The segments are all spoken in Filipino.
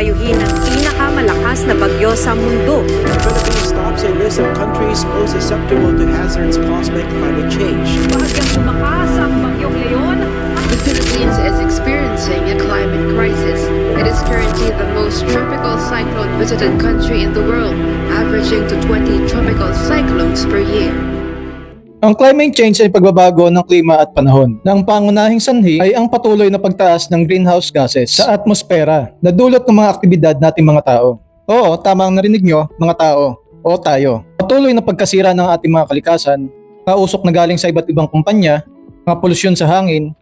bayuhin ng pinakamalakas na bagyo sa mundo. The Philippines tops a list of countries most susceptible to hazards caused by climate change. Bahagyang tumakas ang bagyong Leon The Philippines is experiencing a climate crisis. It is currently the most tropical cyclone visited country in the world, averaging to 20 tropical cyclones per year. Ang climate change ay pagbabago ng klima at panahon. Na ang pangunahing sanhi ay ang patuloy na pagtaas ng greenhouse gases sa atmosfera na dulot ng mga aktibidad nating mga tao. Oo, tama ang narinig nyo, mga tao. O tayo. Patuloy na pagkasira ng ating mga kalikasan, kausok na galing sa iba't ibang kumpanya, mga polusyon sa hangin,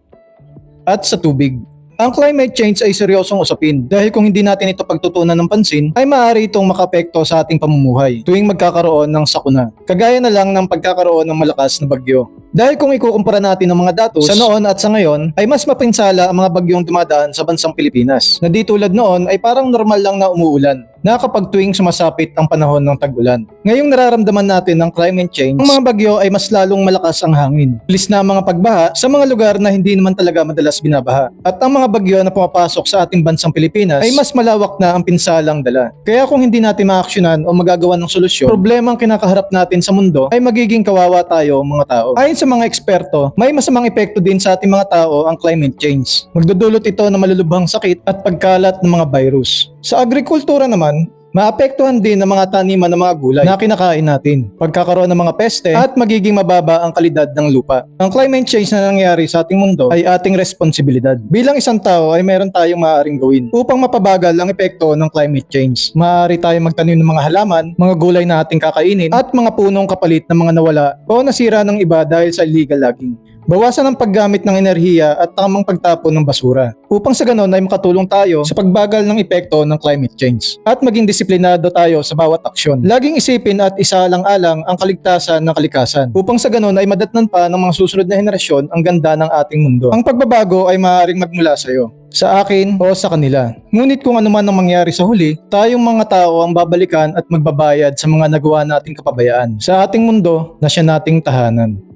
at sa tubig. Ang climate change ay seryosong usapin dahil kung hindi natin ito pagtutunan ng pansin ay maaari itong makapekto sa ating pamumuhay tuwing magkakaroon ng sakuna. Kagaya na lang ng pagkakaroon ng malakas na bagyo. Dahil kung ikukumpara natin ang mga datos sa noon at sa ngayon ay mas mapinsala ang mga bagyong dumadaan sa bansang Pilipinas na di tulad noon ay parang normal lang na umuulan na kapag tuwing sumasapit ang panahon ng tag-ulan. Ngayong nararamdaman natin ng climate change, ang mga bagyo ay mas lalong malakas ang hangin. Bilis na ang mga pagbaha sa mga lugar na hindi naman talaga madalas binabaha. At ang mga bagyo na pumapasok sa ating bansang Pilipinas ay mas malawak na ang pinsalang dala. Kaya kung hindi natin maaksyonan o magagawa ng solusyon, problemang kinakaharap natin sa mundo ay magiging kawawa tayo mga tao. Ayon sa mga eksperto, may masamang epekto din sa ating mga tao ang climate change. Magdudulot ito ng malulubhang sakit at pagkalat ng mga virus. Sa agrikultura naman, maapektuhan din ng mga taniman ng mga gulay na kinakain natin, pagkakaroon ng mga peste at magiging mababa ang kalidad ng lupa. Ang climate change na nangyari sa ating mundo ay ating responsibilidad. Bilang isang tao ay meron tayong maaaring gawin upang mapabagal ang epekto ng climate change. Maaari tayong magtanim ng mga halaman, mga gulay na ating kakainin at mga punong kapalit ng mga nawala o nasira ng iba dahil sa illegal logging. Bawasan ang paggamit ng enerhiya at tamang pagtapon ng basura upang sa ganon ay makatulong tayo sa pagbagal ng epekto ng climate change at maging disiplinado tayo sa bawat aksyon. Laging isipin at isaalang-alang ang kaligtasan ng kalikasan upang sa ganon ay madatnan pa ng mga susunod na henerasyon ang ganda ng ating mundo. Ang pagbabago ay maaaring magmula sa iyo sa akin o sa kanila. Ngunit kung ano man ang mangyari sa huli, tayong mga tao ang babalikan at magbabayad sa mga nagawa nating kapabayaan sa ating mundo na siya nating tahanan.